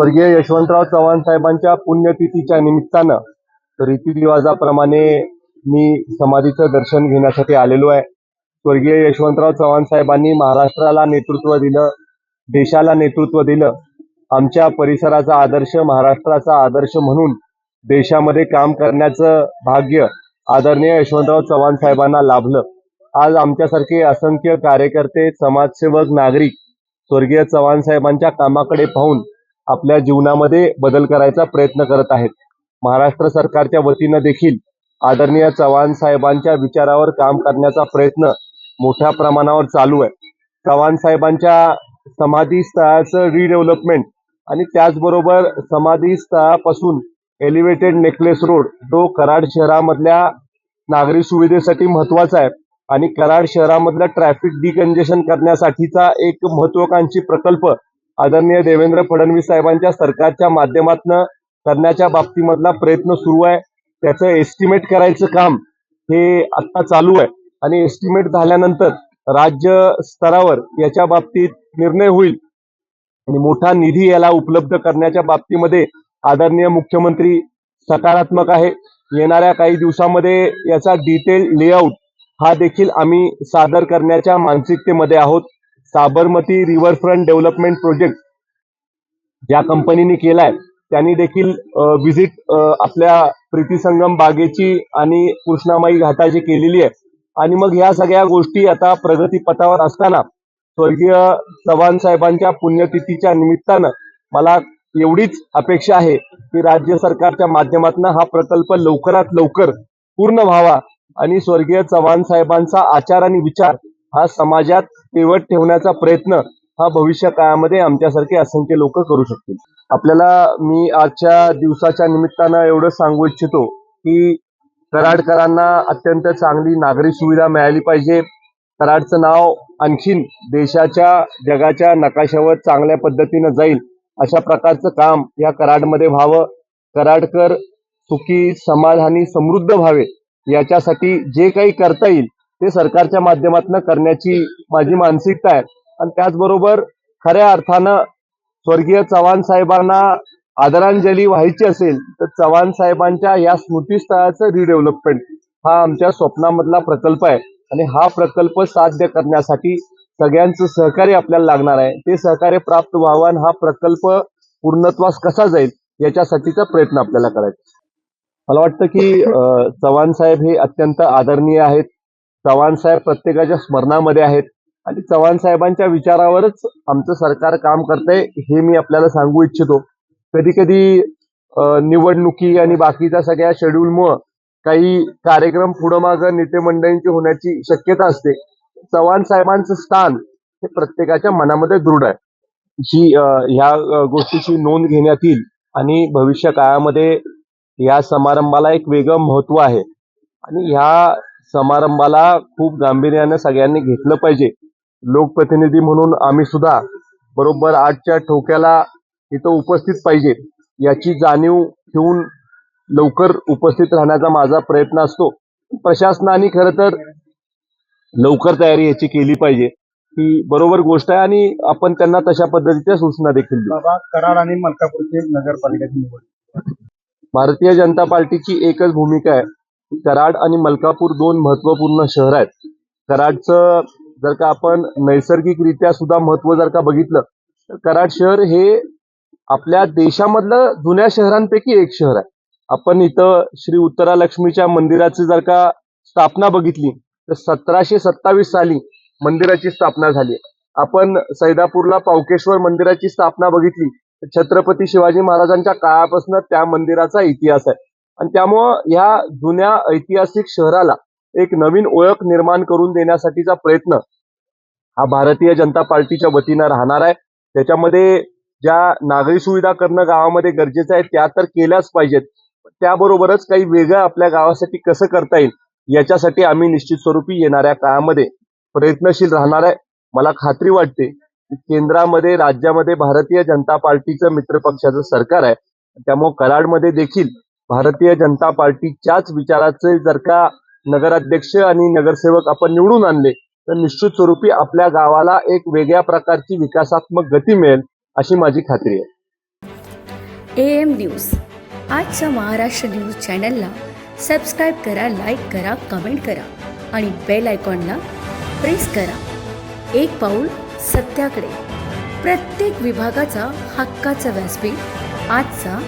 स्वर्गीय यशवंतराव चव्हाण साहेबांच्या पुण्यतिथीच्या निमित्तानं रीतिरिवाजाप्रमाणे मी समाधीचं दर्शन घेण्यासाठी आलेलो आहे. स्वर्गीय यशवंतराव चव्हाण साहेबांनी महाराष्ट्राला नेतृत्व दिलं देशाला नेतृत्व दिलं. आमच्या परिसराचा आदर्श महाराष्ट्राचा आदर्श म्हणून देशामध्ये काम करण्याचं भाग्य आदरणीय यशवंतराव चव्हाण साहेबांना लाभलं. आज आमच्यासारखे असंख्य कार्यकर्ते समाजसेवक नागरिक स्वर्गीय चव्हाण साहेबांच्या कामाकडे पाहून आपल्या जीवनामध्ये बदल करायचा प्रयत्न करत आहेत. महाराष्ट्र सरकारच्या वतीनं देखील आदरणीय चव्हाण साहेबांच्या विचारावर काम करण्याचा प्रयत्न मोठ्या प्रमाणावर चालू आहे. चव्हाण साहेबांच्या समाधी स्थळाचं रिडेव्हलपमेंट आणि त्याचबरोबर समाधी स्थळापासून एलिव्हेटेड नेकलेस रोड तो कराड शहरामधल्या नागरी सुविधेसाठी महत्त्वाचा आहे आणि कराड शहरामधलं ट्रॅफिक डिकंजेशन करण्यासाठीचा एक महत्वाकांक्षी प्रकल्प आदरणीय देवेंद्र फडणवीस साहेबांच्या सरकारच्या माध्यमातून करण्याच्या बाबतीमधला प्रयत्न सुरू आहे. त्याचं एस्टिमेट करायचं काम हे आत्ता चालू आहे. आणि एस्टिमेट झाल्यानंतर राज्य स्तरावर याच्या बाबतीत निर्णय होईल. आणि मोठा निधी याला उपलब्ध करण्याच्या बाबतीमध्ये आदरणीय मुख्यमंत्री सकारात्मक आहे. येणाऱ्या काही दिवसामध्ये याचा डिटेल लेआउट हा देखील आम्ही सादर करण्याच्या मानसिकतेमध्ये आहोत. साबरमती रिव्हरफ्रंट डेव्हलपमेंट प्रोजेक्ट ज्या कंपनीने केलाय त्यांनी देखील व्हिजिट आपल्या प्रीतीसंगम बागेची आणि कृष्णामाई घाटाची केलेली आहे. आणि मग ह्या सगळ्या गोष्टी आता प्रगतीपथावर असताना स्वर्गीय चव्हाण साहेबांच्या पुण्यतिथीच्या निमित्तानं मला एवढीच अपेक्षा आहे की राज्य सरकारच्या माध्यमातून हा प्रकल्प लवकरात लवकर पूर्ण व्हावा आणि स्वर्गीय चव्हाण साहेबांचा आचार आणि विचार हा समाजात पिवट ठेवण्याचा प्रयत्न हा भविष्य काळामध्ये आमच्यासारखे असंख्य लोक करू शकतील. आपल्याला मी आजच्या दिवसाच्या निमित्तानं एवढं सांगू इच्छितो की कराडकरांना अत्यंत चांगली नागरी सुविधा मिळाली पाहिजे. कराडचं नाव आणखीन देशाच्या जगाच्या नकाशावर चांगल्या पद्धतीनं जाईल अशा प्रकारचं काम या कराडमध्ये व्हावं. कराडकर सुखी समाधानी समृद्ध व्हावे याच्यासाठी जे काही करता येईल ते सरकारच्या माध्यमातून करण्याची माझी मानसिकता आहे. आणि त्याचबरोबर खऱ्या अर्थानं स्वर्गीय चव्हाण साहेबांना आदरांजली व्हायची असेल तर चव्हाण साहेबांच्या या स्मृतीस्थळाचं रिडेव्हलपमेंट हा आमच्या स्वप्नामधला प्रकल्प आहे. आणि हा प्रकल्प साध्य करण्यासाठी सगळ्यांचं सहकार्य आपल्याला लागणार आहे. ते सहकार्य प्राप्त व्हावं आणि हा प्रकल्प पूर्णत्वास कसा जाईल याच्यासाठीचा प्रयत्न आपल्याला करायचा मला वाटतं की चव्हाण साहेब हे अत्यंत आदरणीय आहेत. चव्हाण साहेब प्रत्येकाच्या स्मरणामध्ये आहेत. आणि चव्हाण साहेबांच्या विचारावरच आमचं सरकार काम करतंय हे मी आपल्याला सांगू इच्छितो. कधी कधी निवडणुकी आणि बाकीच्या सगळ्या शेड्यूलमुळं काही कार्यक्रम पुढं मागं नेते मंडळींची होण्याची शक्यता असते. चव्हाण साहेबांचं स्थान हे प्रत्येकाच्या मनामध्ये दृढ आहे. जी ह्या गोष्टीची नोंद घेण्यात येईल आणि भविष्य काळामध्ये या समारंभाला एक वेगळं महत्त्व आहे. आणि ह्या समारंभाला खूप गांभीर्यानं सगळ्यांनी घेतलं पाहिजे. लोकप्रतिनिधी म्हणून आम्ही सुद्धा बरोबर आजच्या ठोक्याला इथं उपस्थित पाहिजे याची जाणीव ठेवून लवकर उपस्थित राहण्याचा माझा प्रयत्न असतो. प्रशासनाने खरं तर लवकर तयारी याची केली पाहिजे. ही बरोबर गोष्ट आहे आणि आपण त्यांना तशा पद्धतीच्या सूचना देखील बाबा कराड आणि मलकापूरची नगरपालिकेची निवड. भारतीय जनता पार्टीची एकच भूमिका आहे. कराड आणि मलकापूर दोन महत्त्वपूर्ण शहर आहेत. कराडचं जर का आपण नैसर्गिकरित्या सुद्धा महत्त्व जर का बघितलं तर कराड शहर हे आपल्या देशामधलं जुन्या शहरांपैकी एक शहर आहे. आपण इथं श्री उत्तरा लक्ष्मीच्या मंदिराची जर का स्थापना बघितली तर सतराशे सत्तावीस साली मंदिराची स्थापना झाली. आपण सैदापूरला पावकेश्वर मंदिराची स्थापना बघितली तर छत्रपती शिवाजी महाराजांच्या काळापासून त्या मंदिराचा इतिहास आहे. आणि त्यामुळं ह्या जुन्या ऐतिहासिक शहराला एक नवीन ओळख निर्माण करून देण्यासाठीचा प्रयत्न हा भारतीय जनता पार्टीच्या वतीनं राहणार आहे. त्याच्यामध्ये ज्या नागरी सुविधा करणं गावामध्ये गरजेचं आहे त्या तर केल्याच पाहिजेत. त्याबरोबरच काही वेगळं आपल्या गावासाठी कसं करता येईल याच्यासाठी आम्ही निश्चित स्वरूपी येणाऱ्या काळामध्ये प्रयत्नशील राहणार आहे. मला खात्री वाटते की केंद्रामध्ये राज्यामध्ये भारतीय जनता पार्टीचं मित्रपक्षाचं सरकार आहे. त्यामुळे कराडमध्ये देखील भारतीय जनता पार्टीच्याच विचाराचे जर का नगराध्यक्ष आणि नगरसेवक आपण निवडून आणले तर निश्चित स्वरूपी आपल्या गावाला एक वेगळ्या प्रकारची विकासात्मक गती मिळेल अशी माझी खात्री आहे. A M news. आजच्या महाराष्ट्र न्यूज चॅनलला सबस्क्राईब करा लाईक करा कमेंट करा आणि बेल आयकॉनला प्रेस करा. एक पाऊल सत्याकडे. प्रत्येक विभागाचा हक्काचा व्यासपीठ आजचा